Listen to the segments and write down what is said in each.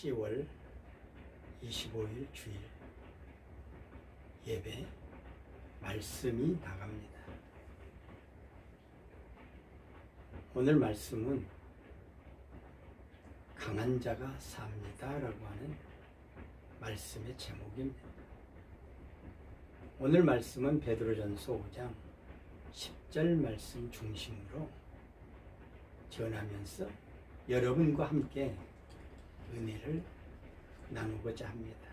10월 25일 주일 예배 말씀이 나갑니다. 오늘 말씀은 강한 자가 삽니다 라고 하는 말씀의 제목입니다. 오늘 말씀은 베드로전서 5장 10절 말씀 중심으로 전하면서 여러분과 함께 은혜를 나누고자 합니다.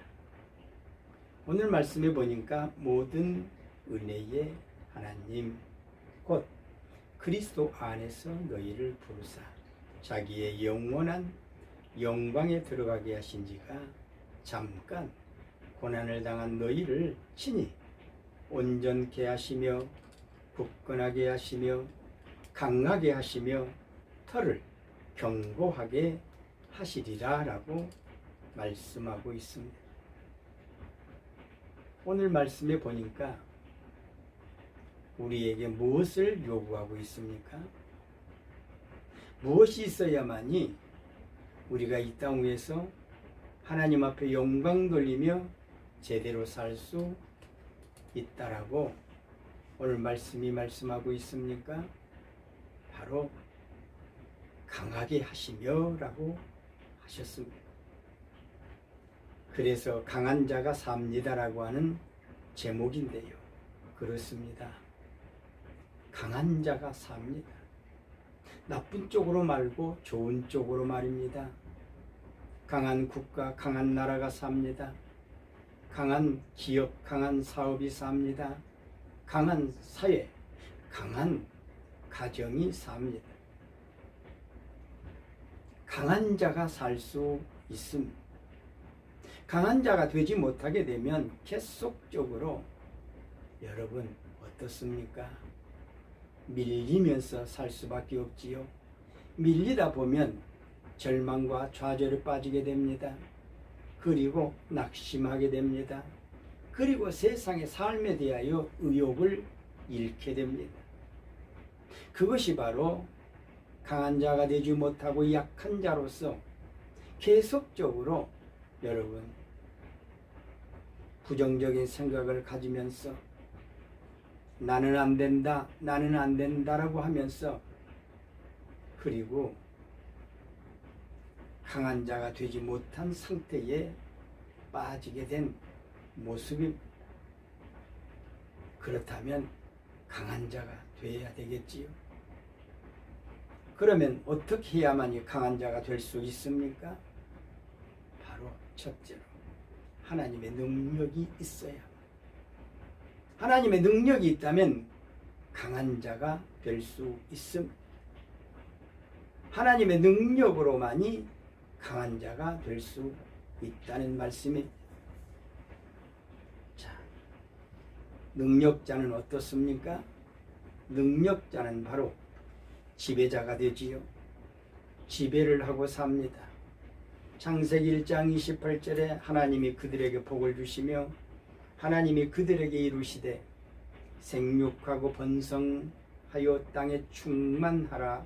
오늘 말씀에 보니까 모든 은혜의 하나님 곧 그리스도 안에서 너희를 부르사 자기의 영원한 영광에 들어가게 하신 지가 잠깐 고난을 당한 너희를 친히 온전케 하시며 굳건하게 하시며 강하게 하시며 털을 견고하게 하시리라 라고 말씀하고 있습니다. 오늘 말씀에 보니까 우리에게 무엇을 요구하고 있습니까? 무엇이 있어야만이 우리가 이 땅 위에서 하나님 앞에 영광 돌리며 제대로 살 수 있다라고 오늘 말씀이 말씀하고 있습니까? 바로 강하게 하시며라고 하셨습니다. 그래서 강한 자가 삽니다라고 하는 제목인데요. 그렇습니다. 강한 자가 삽니다. 나쁜 쪽으로 말고 좋은 쪽으로 말입니다. 강한 국가, 강한 나라가 삽니다. 강한 기업, 강한 사업이 삽니다. 강한 사회, 강한 가정이 삽니다. 강한 자가 살 수 있습니다. 강한 자가 되지 못하게 되면 계속적으로 여러분 어떻습니까? 밀리면서 살 수밖에 없지요. 밀리다 보면 절망과 좌절에 빠지게 됩니다. 그리고 낙심하게 됩니다. 그리고 세상의 삶에 대하여 의욕을 잃게 됩니다. 그것이 바로 강한 자가 되지 못하고 약한 자로서 계속적으로 여러분 부정적인 생각을 가지면서 나는 안 된다, 나는 안 된다라고 하면서 그리고 강한 자가 되지 못한 상태에 빠지게 된 모습입니다. 그렇다면 강한 자가 되어야 되겠지요. 그러면 어떻게 해야만이 강한 자가 될 수 있습니까? 바로 첫째로 하나님의 능력이 있어야. 하나님의 능력이 있다면 강한 자가 될 수 있습니다. 하나님의 능력으로만이 강한 자가 될 수 있다는 말씀입니다. 자, 능력자는 어떻습니까? 능력자는 바로 지배자가 되지요. 지배를 하고 삽니다. 창세기 1장 28절에 하나님이 그들에게 복을 주시며 하나님이 그들에게 이루시되 생육하고 번성하여 땅에 충만하라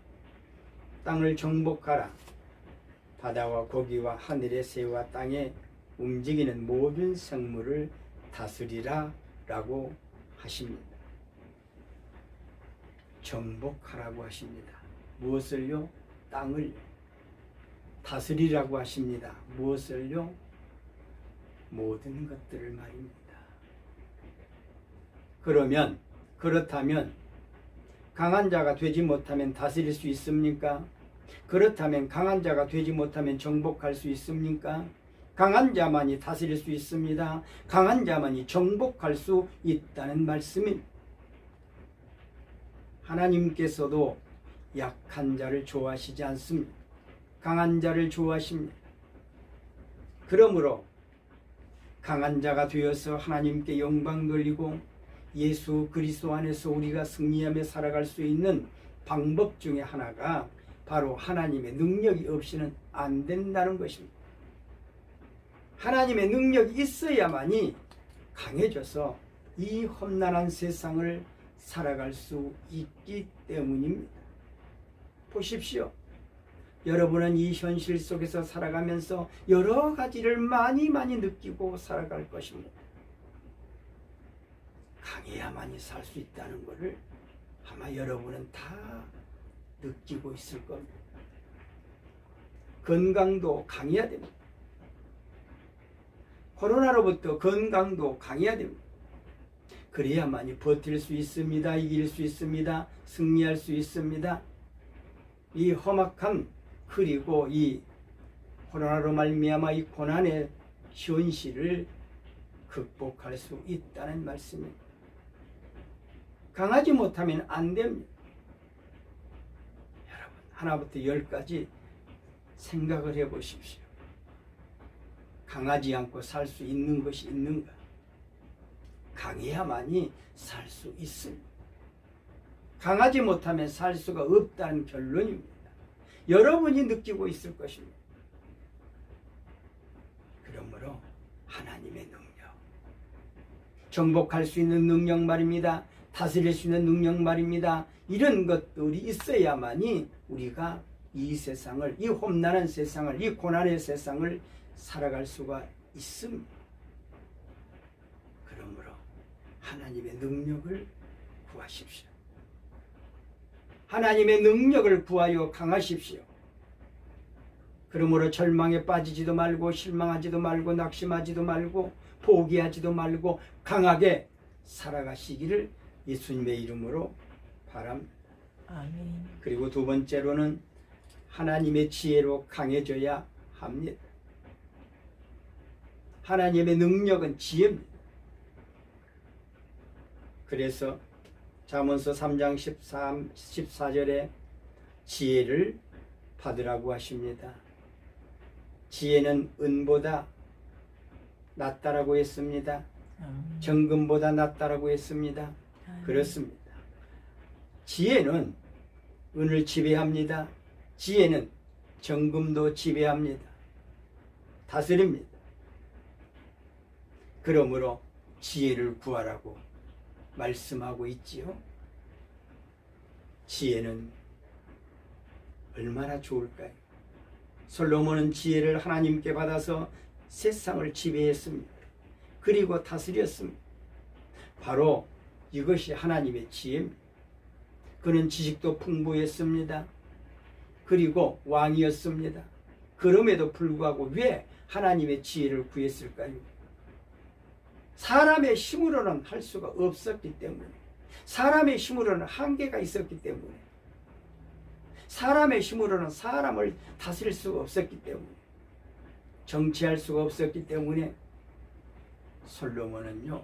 땅을 정복하라 바다와 고기와 하늘의 새와 땅에 움직이는 모든 생물을 다스리라 라고 하십니다. 정복하라고 하십니다. 무엇을요? 땅을 다스리라고 하십니다. 무엇을요? 모든 것들을 말입니다. 그러면 그렇다면 강한 자가 되지 못하면 다스릴 수 있습니까? 그렇다면 강한 자가 되지 못하면 정복할 수 있습니까? 강한 자만이 다스릴 수 있습니다. 강한 자만이 정복할 수 있다는 말씀입니다. 하나님께서도 약한 자를 좋아하시지 않습니다. 강한 자를 좋아하십니다. 그러므로 강한 자가 되어서 하나님께 영광 돌리고 예수 그리스도 안에서 우리가 승리하며 살아갈 수 있는 방법 중에 하나가 바로 하나님의 능력이 없이는 안 된다는 것입니다. 하나님의 능력이 있어야만이 강해져서 이 험난한 세상을 살아갈 수 있기 때문입니다. 보십시오. 여러분은 이 현실 속에서 살아가면서 여러 가지를 많이 많이 느끼고 살아갈 것입니다. 강해야만이 살 수 있다는 것을 아마 여러분은 다 느끼고 있을 겁니다. 건강도 강해야 됩니다. 코로나로부터 건강도 강해야 됩니다. 그래야만이 버틸 수 있습니다. 이길 수 있습니다. 승리할 수 있습니다. 이 험악한 그리고 이 코로나로 말미암아 이 고난의 현실을 극복할 수 있다는 말씀입니다. 강하지 못하면 안 됩니다. 여러분 하나부터 열까지 생각을 해 보십시오. 강하지 않고 살 수 있는 것이 있는가? 강해야만이 살 수 있습니다. 강하지 못하면 살 수가 없다는 결론입니다. 여러분이 느끼고 있을 것입니다. 그러므로 하나님의 능력, 정복할 수 있는 능력 말입니다. 다스릴 수 있는 능력 말입니다. 이런 것들이 있어야만이 우리가 이 세상을, 이 험난한 세상을, 이 고난의 세상을 살아갈 수가 있습니다. 그러므로 하나님의 능력을 구하십시오. 하나님의 능력을 구하여 강하십시오. 그러므로 절망에 빠지지도 말고 실망하지도 말고 낙심하지도 말고 포기하지도 말고 강하게 살아가시기를 예수님의 이름으로 바랍니다. 아멘. 그리고 두 번째로는 하나님의 지혜로 강해져야 합니다. 하나님의 능력은 지혜입니다. 그래서 잠언서 3장 13, 14절에 지혜를 받으라고 하십니다. 지혜는 은보다 낫다라고 했습니다. 정금보다 낫다라고 했습니다. 그렇습니다. 지혜는 은을 지배합니다. 지혜는 정금도 지배합니다. 다스립니다. 그러므로 지혜를 구하라고 말씀하고 있지요. 지혜는 얼마나 좋을까요? 솔로몬은 지혜를 하나님께 받아서 세상을 지배했습니다. 그리고 다스렸습니다. 바로 이것이 하나님의 지혜입니다. 그는 지식도 풍부했습니다. 그리고 왕이었습니다. 그럼에도 불구하고 왜 하나님의 지혜를 구했을까요? 사람의 힘으로는 할 수가 없었기 때문에 사람의 힘으로는 한계가 있었기 때문에 사람의 힘으로는 사람을 다스릴 수가 없었기 때문에 정치할 수가 없었기 때문에 솔로몬은요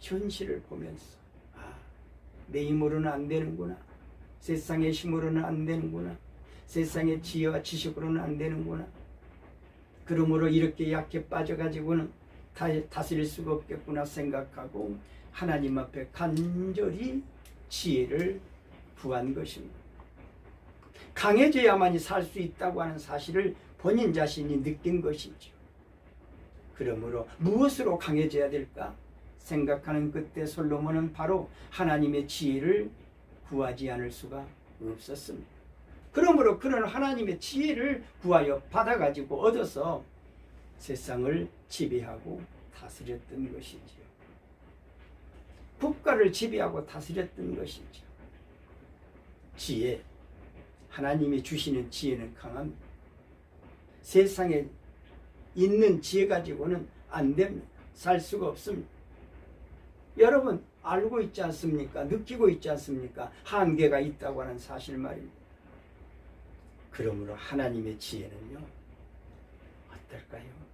현실을 보면서 아, 내 힘으로는 안 되는구나. 세상의 힘으로는 안 되는구나. 세상의 지혜와 지식으로는 안 되는구나. 그러므로 이렇게 약해 빠져가지고는 다, 다스릴 수가 없겠구나 생각하고 하나님 앞에 간절히 지혜를 구한 것입니다. 강해져야만이 살 수 있다고 하는 사실을 본인 자신이 느낀 것이죠. 그러므로 무엇으로 강해져야 될까 생각하는 그때 솔로몬은 바로 하나님의 지혜를 구하지 않을 수가 없었습니다. 그러므로 그는 하나님의 지혜를 구하여 받아가지고 얻어서 세상을 지배하고 다스렸던 것이지요. 국가를 지배하고 다스렸던 것이죠. 지혜, 하나님이 주시는 지혜는 강합니다. 세상에 있는 지혜 가지고는 안 됩니다. 살 수가 없습니다. 여러분 알고 있지 않습니까? 느끼고 있지 않습니까? 한계가 있다고 하는 사실 말입니다. 그러므로 하나님의 지혜는요. 어떨까요?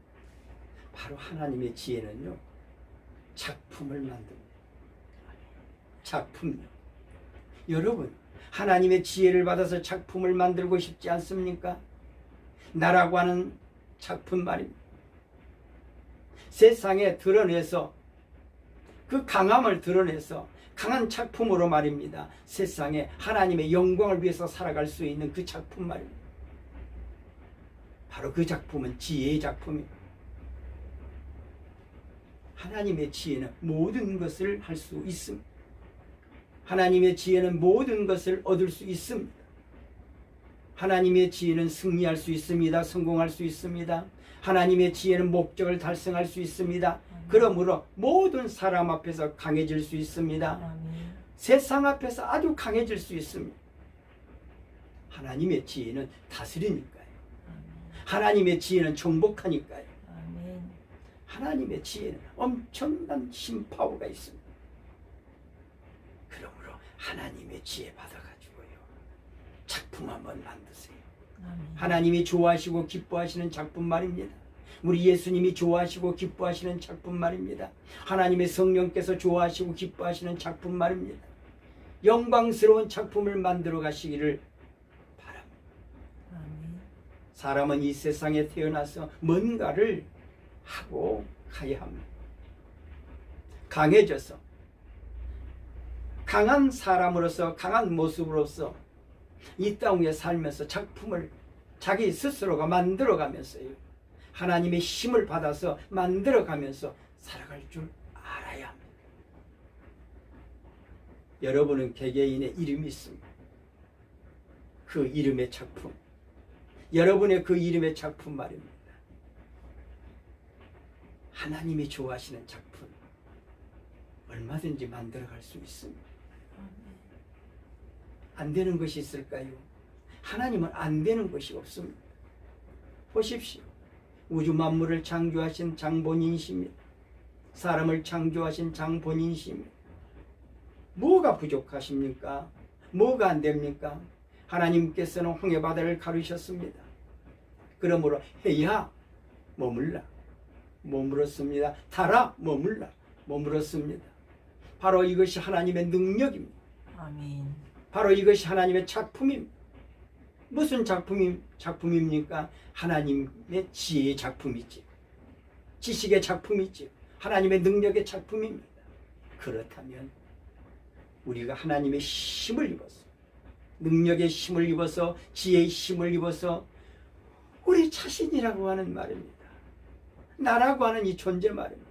바로 하나님의 지혜는요. 작품을 만듭니다. 작품요. 여러분, 하나님의 지혜를 받아서 작품을 만들고 싶지 않습니까? 나라고 하는 작품 말입니다. 세상에 드러내서 그 강함을 드러내서 강한 작품으로 말입니다. 세상에 하나님의 영광을 위해서 살아갈 수 있는 그 작품 말입니다. 바로 그 작품은 지혜의 작품입니다. 하나님의 지혜는 모든 것을 할 수 있습니다. 하나님의 지혜는 모든 것을 얻을 수 있습니다. 하나님의 지혜는 승리할 수 있습니다. 성공할 수 있습니다. 하나님의 지혜는 목적을 달성할 수 있습니다. 그러므로 모든 사람 앞에서 강해질 수 있습니다. 세상 앞에서 아주 강해질 수 있습니다. 하나님의 지혜는 다스리니까요. 하나님의 지혜는 정복하니까요. 하나님의 지혜는 엄청난 심파워가 있습니다. 그러므로 하나님의 지혜 받아가지고요. 작품 한번 만드세요. 아멘. 하나님이 좋아하시고 기뻐하시는 작품 말입니다. 우리 예수님이 좋아하시고 기뻐하시는 작품 말입니다. 하나님의 성령께서 좋아하시고 기뻐하시는 작품 말입니다. 영광스러운 작품을 만들어 가시기를 바랍니다. 아멘. 사람은 이 세상에 태어나서 뭔가를 하고 가야 합니다. 강해져서 강한 사람으로서 강한 모습으로서 이 땅에 살면서 작품을 자기 스스로가 만들어가면서요. 하나님의 힘을 받아서 만들어가면서 살아갈 줄 알아야 합니다. 여러분은 개개인의 이름이 있습니다. 그 이름의 작품. 여러분의 그 이름의 작품 말입니다. 하나님이 좋아하시는 작품 얼마든지 만들어갈 수 있습니다. 안 되는 것이 있을까요? 하나님은 안 되는 것이 없습니다. 보십시오. 우주 만물을 창조하신 장본인이십니다. 사람을 창조하신 장본인이십니다. 뭐가 부족하십니까? 뭐가 안 됩니까? 하나님께서는 홍해 바다를 가르셨습니다. 그러므로 해야 머물라 머물었습니다. 달아 머물라 머물었습니다. 바로 이것이 하나님의 능력입니다. 아멘. 바로 이것이 하나님의 작품입니다. 무슨 작품이 작품입니까? 하나님의 지혜의 작품이지. 지식의 작품이지. 하나님의 능력의 작품입니다. 그렇다면 우리가 하나님의 힘을 입어서 능력의 힘을 입어서 지혜의 힘을 입어서 우리 자신이라고 하는 말입니다. 나라고 하는 이 존재 말입니다.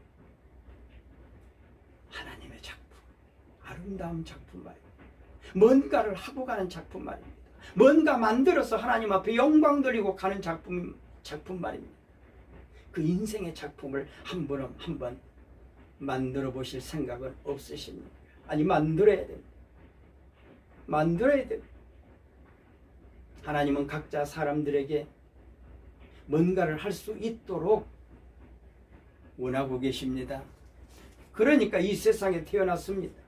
하나님의 작품, 아름다운 작품 말입니다. 뭔가를 하고 가는 작품 말입니다. 뭔가 만들어서 하나님 앞에 영광 돌리고 가는 작품 작품 말입니다. 그 인생의 작품을 한번한번 만들어 보실 생각은 없으십니까? 아니 만들어야 됩니다. 만들어야 됩니다. 하나님은 각자 사람들에게 뭔가를 할 수 있도록 원하고 계십니다. 그러니까 이 세상에 태어났습니다.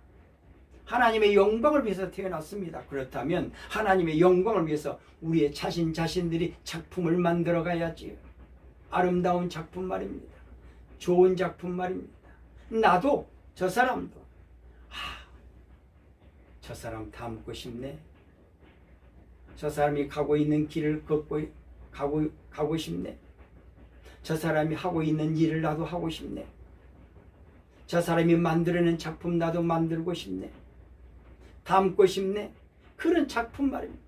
하나님의 영광을 위해서 태어났습니다. 그렇다면 하나님의 영광을 위해서 우리의 자신 자신들이 작품을 만들어 가야지요. 아름다운 작품 말입니다. 좋은 작품 말입니다. 나도 저 사람도 아, 저 사람 닮고 싶네. 저 사람이 가고 있는 길을 걷고 가고 가고 싶네. 저 사람이 하고 있는 일을 나도 하고 싶네. 저 사람이 만들어낸 작품 나도 만들고 싶네. 담고 싶네. 그런 작품 말입니다.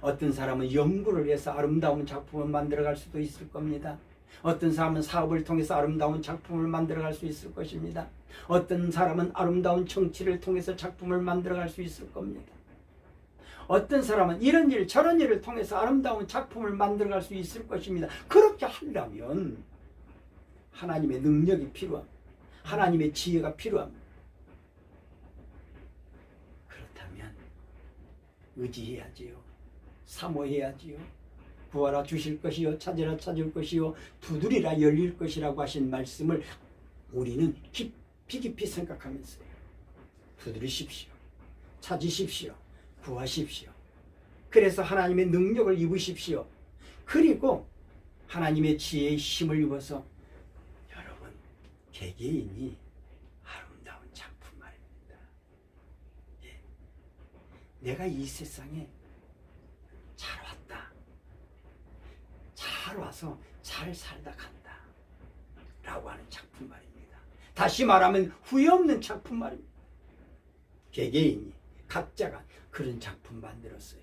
어떤 사람은 연구를 위해서 아름다운 작품을 만들어갈 수도 있을 겁니다. 어떤 사람은 사업을 통해서 아름다운 작품을 만들어갈 수 있을 것입니다. 어떤 사람은 아름다운 정치를 통해서 작품을 만들어갈 수 있을 겁니다. 어떤 사람은 이런 일 저런 일을 통해서 아름다운 작품을 만들어갈 수 있을 것입니다. 그렇게 하려면 하나님의 능력이 필요합니다. 하나님의 지혜가 필요합니다. 그렇다면 의지해야지요. 사모해야지요. 구하라 주실 것이요 찾으라 찾을 것이요 두드리라 열릴 것이라고 하신 말씀을 우리는 깊이 깊이 생각하면서요. 두드리십시오. 찾으십시오. 구하십시오. 그래서 하나님의 능력을 입으십시오. 그리고 하나님의 지혜의 힘을 입어서 여러분 개개인이 아름다운 작품 말입니다. 예. 내가 이 세상에 잘 왔다. 잘 와서 잘 살다 간다. 라고 하는 작품 말입니다. 다시 말하면 후회 없는 작품 말입니다. 개개인이 각자가 그런 작품 만들었어요.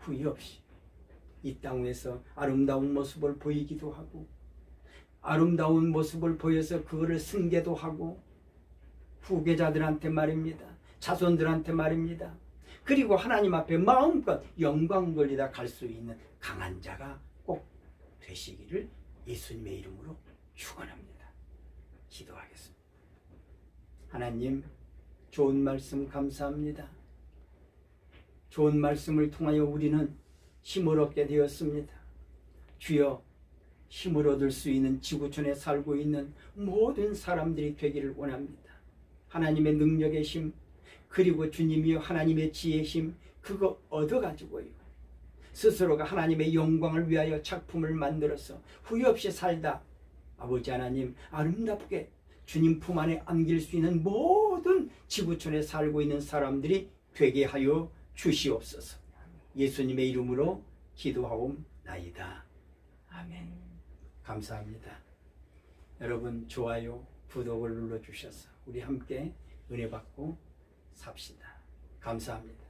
후회 없이 이 땅에서 아름다운 모습을 보이기도 하고 아름다운 모습을 보여서 그거를 승계도 하고 후계자들한테 말입니다. 자손들한테 말입니다. 그리고 하나님 앞에 마음껏 영광 돌리다 갈 수 있는 강한 자가 꼭 되시기를 예수님의 이름으로 축원합니다. 기도하겠습니다. 하나님 좋은 말씀 감사합니다. 좋은 말씀을 통하여 우리는 힘을 얻게 되었습니다. 주여 힘을 얻을 수 있는 지구촌에 살고 있는 모든 사람들이 되기를 원합니다. 하나님의 능력의 힘, 그리고 주님이여 하나님의 지혜의 힘, 그거 얻어가지고요. 스스로가 하나님의 영광을 위하여 작품을 만들어서 후회 없이 살다. 아버지 하나님, 아름답게 주님 품 안에 안길 수 있는 모든 지구촌에 살고 있는 사람들이 되게 하여 주시옵소서. 예수님의 이름으로 기도하옵나이다. 아멘. 감사합니다. 여러분 좋아요, 구독을 눌러 주셔서 우리 함께 은혜 받고 삽시다. 감사합니다.